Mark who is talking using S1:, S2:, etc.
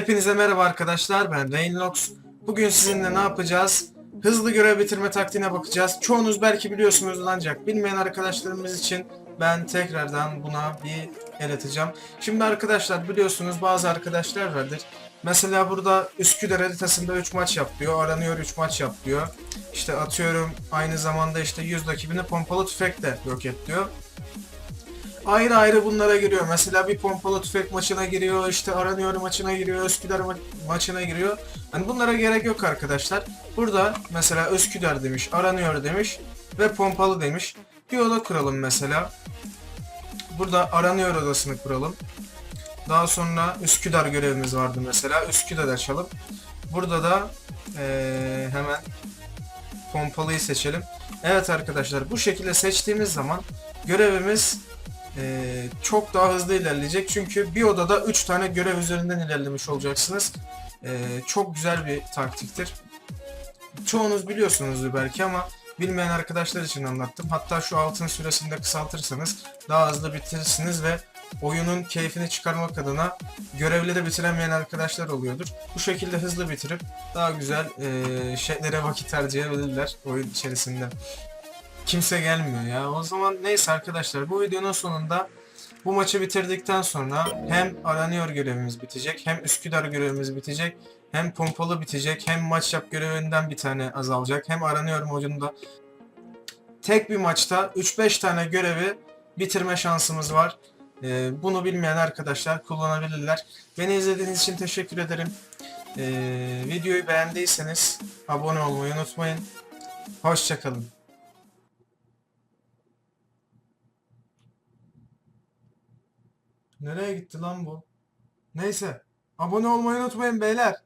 S1: Hepinize merhaba arkadaşlar ben Rainlox. Bugün sizinle ne yapacağız? Hızlı görev bitirme taktiğine bakacağız. Çoğunuz belki biliyorsunuz ancak bilmeyen arkadaşlarımız için ben tekrardan buna bir el atacağım. Şimdi arkadaşlar biliyorsunuz bazı arkadaşlar vardır. Mesela burada Üsküdar haritasında 3 maç yap diyor. Aranıyor 3 maç yap diyor. İşte atıyorum aynı zamanda işte 100 rakibini pompalı tüfekle yok et diyor ayrı ayrı bunlara giriyor. Mesela bir pompalı tüfek maçına giriyor, işte aranıyor maçına giriyor, Üsküdar ma- maçına giriyor. Hani bunlara gerek yok arkadaşlar. Burada mesela Üsküdar demiş, aranıyor demiş ve pompalı demiş. Bir oda kuralım mesela. Burada aranıyor odasını kuralım. Daha sonra Üsküdar görevimiz vardı mesela. Üsküdar açalım. Burada da eee, hemen pompalıyı seçelim. Evet arkadaşlar bu şekilde seçtiğimiz zaman görevimiz ee, çok daha hızlı ilerleyecek. Çünkü bir odada 3 tane görev üzerinden ilerlemiş olacaksınız. Ee, çok güzel bir taktiktir. Çoğunuz biliyorsunuzdur belki ama bilmeyen arkadaşlar için anlattım. Hatta şu altın süresini de kısaltırsanız daha hızlı bitirirsiniz ve oyunun keyfini çıkarmak adına görevleri bitiremeyen arkadaşlar oluyordur. Bu şekilde hızlı bitirip daha güzel ee, şeylere vakit harcayabilirler oyun içerisinde kimse gelmiyor ya. O zaman neyse arkadaşlar bu videonun sonunda bu maçı bitirdikten sonra hem aranıyor görevimiz bitecek, hem Üsküdar görevimiz bitecek, hem pompalı bitecek, hem maç yap görevinden bir tane azalacak, hem aranıyor modunda tek bir maçta 3-5 tane görevi bitirme şansımız var. Ee, bunu bilmeyen arkadaşlar kullanabilirler. Beni izlediğiniz için teşekkür ederim. Ee, videoyu beğendiyseniz abone olmayı unutmayın. Hoşçakalın. Nereye gitti lan bu? Neyse. Abone olmayı unutmayın beyler.